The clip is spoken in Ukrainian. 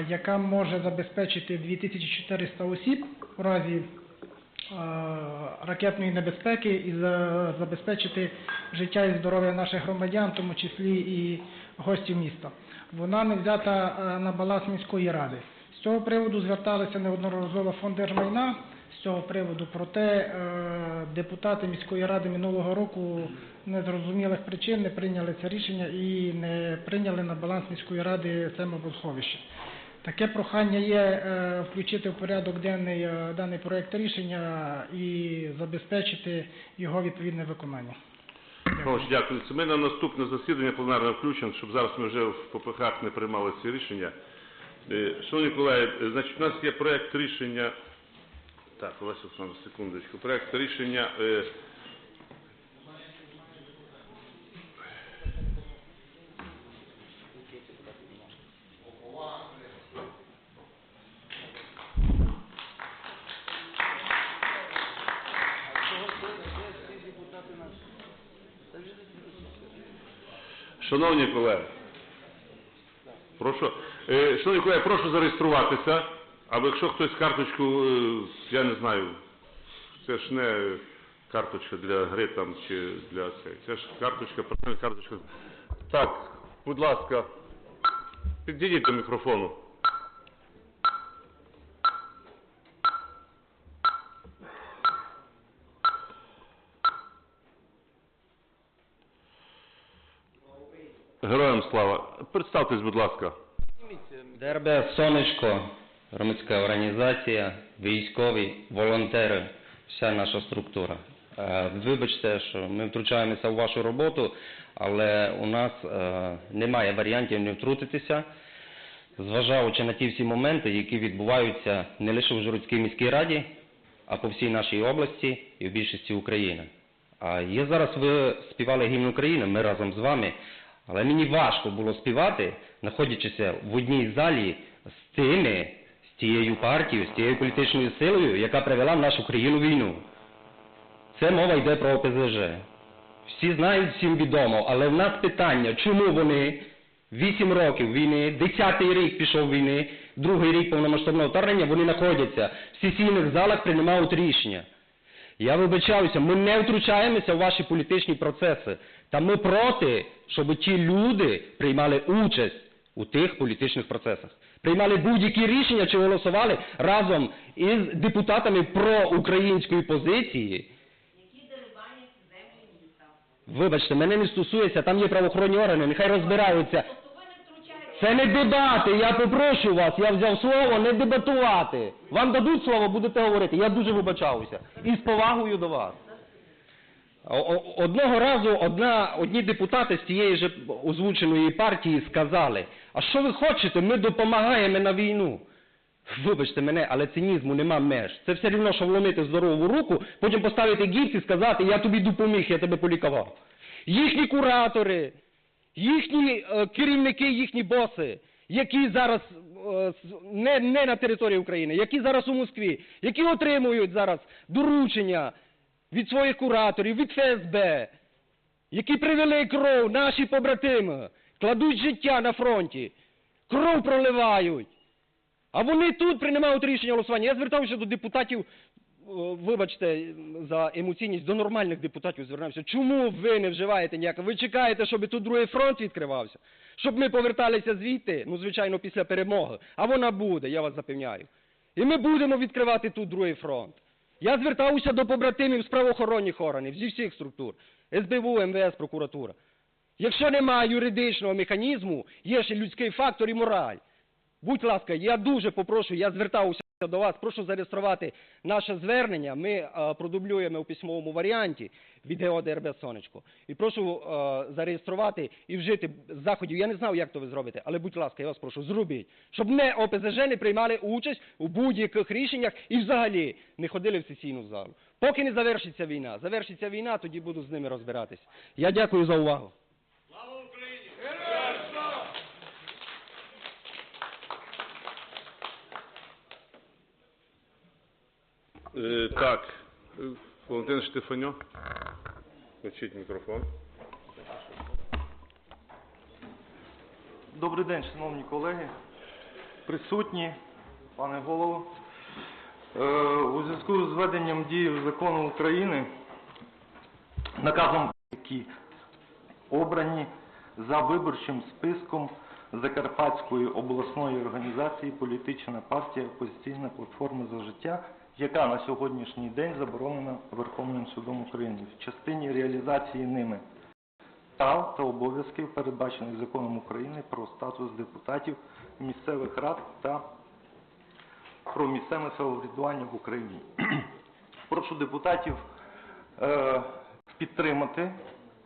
яка може забезпечити 2400 осіб у разі е, ракетної небезпеки і забезпечити життя і здоров'я наших громадян, в тому числі і гостів міста. Вона не взята е, на баланс міської ради. З цього приводу зверталися неодноразово фонд держмайна з цього приводу, проте е, депутати міської ради минулого року незрозумілих причин не прийняли це рішення і не прийняли на баланс міської ради це мобосховище. Таке прохання є е, включити в порядок денний е, даний проект рішення і забезпечити його відповідне виконання. Михайлович, дякую. Це ми на наступне засідання пленарне включимо, щоб зараз ми вже в ППХ не приймали ці рішення. Е, Шановні колеги, значить, у нас є проект рішення. Так, Олеся Олександр, секундочку. Проект рішення. Шановні колеги, прошу, е, шановні колеги, прошу зареєструватися, або якщо хтось карточку, е, я не знаю, це ж не карточка для гри там чи для це. це ж карточка, карточка. Так, будь ласка, підійдіть до мікрофону. Героям слава. Представтесь, будь ласка. ДРБ Сонечко, громадська організація, військові, волонтери, вся наша структура. Е, Вибачте, що ми втручаємося в вашу роботу, але у нас е, немає варіантів не втрутитися, зважаючи на ті всі моменти, які відбуваються не лише в Жородській міській раді, а по всій нашій області і в більшості України. А є зараз ви співали гімн України, ми разом з вами, але мені важко було співати, знаходячися в одній залі з тими, з тією партією, з тією політичною силою, яка привела в нашу країну війну. Це мова йде про ОПЗЖ. Всі знають, всім відомо, але в нас питання, чому вони 8 років війни, 10-й рік пішов війни, другий рік повномасштабного вторгнення, вони знаходяться в сесійних залах, приймають рішення. Я вибачаюся, ми не втручаємося в ваші політичні процеси. Та ми проти, щоб ті люди приймали участь у тих політичних процесах. Приймали будь-які рішення чи голосували разом із депутатами проукраїнської позиції. Вибачте, мене не стосується, там є правоохоронні органи, нехай розбираються. Це не дебати, я попрошу вас, я взяв слово не дебатувати. Вам дадуть слово, будете говорити. Я дуже вибачаюся. І з повагою до вас. Одного разу одна, одні депутати з тієї ж озвученої партії сказали, а що ви хочете, ми допомагаємо на війну. Вибачте мене, але цинізму нема меж. Це все рівно, що вломити здорову руку, потім поставити гіпс і сказати, я тобі допоміг, я тебе полікував. Їхні куратори, їхні е, керівники, їхні боси, які зараз е, не, не на території України, які зараз у Москві, які отримують зараз доручення від своїх кураторів, від ФСБ, які привели кров, наші побратими, кладуть життя на фронті, кров проливають. А вони тут приймають рішення голосування. Я звертався до депутатів, вибачте за емоційність, до нормальних депутатів звертався. Чому ви не вживаєте ніяко? Ви чекаєте, щоб тут другий фронт відкривався? Щоб ми поверталися звідти, ну, звичайно, після перемоги. А вона буде, я вас запевняю. І ми будемо відкривати тут другий фронт. Я звертався до побратимів з правоохоронних органів, зі всіх структур. СБУ, МВС, прокуратура. Якщо немає юридичного механізму, є ще людський фактор і мораль. Будь ласка, я дуже попрошу, я звертався до вас, прошу зареєструвати наше звернення. Ми е, продублюємо у письмовому варіанті від ГО ДРБ Сонечко. І прошу е, зареєструвати і вжити заходів. Я не знаю, як то ви зробите, але будь ласка, я вас прошу, зробіть. Щоб не ОПЗЖ не приймали участь у будь-яких рішеннях і взагалі не ходили в сесійну залу. Поки не завершиться війна. Завершиться війна, тоді буду з ними розбиратись. Я дякую за увагу. Е, так, Валентин Штефаньо. Включіть мікрофон. Добрий день, шановні колеги. присутні, пане голово. Е, У зв'язку з введенням дії закону України, наказом, які обрані за виборчим списком Закарпатської обласної організації політична партія Опозиційна платформа за життя, яка на сьогоднішній день заборонена Верховним судом України в частині реалізації ними прав та обов'язків, передбачених законом України про статус депутатів місцевих рад та про місцеве самоврядування в Україні. Прошу депутатів е, підтримати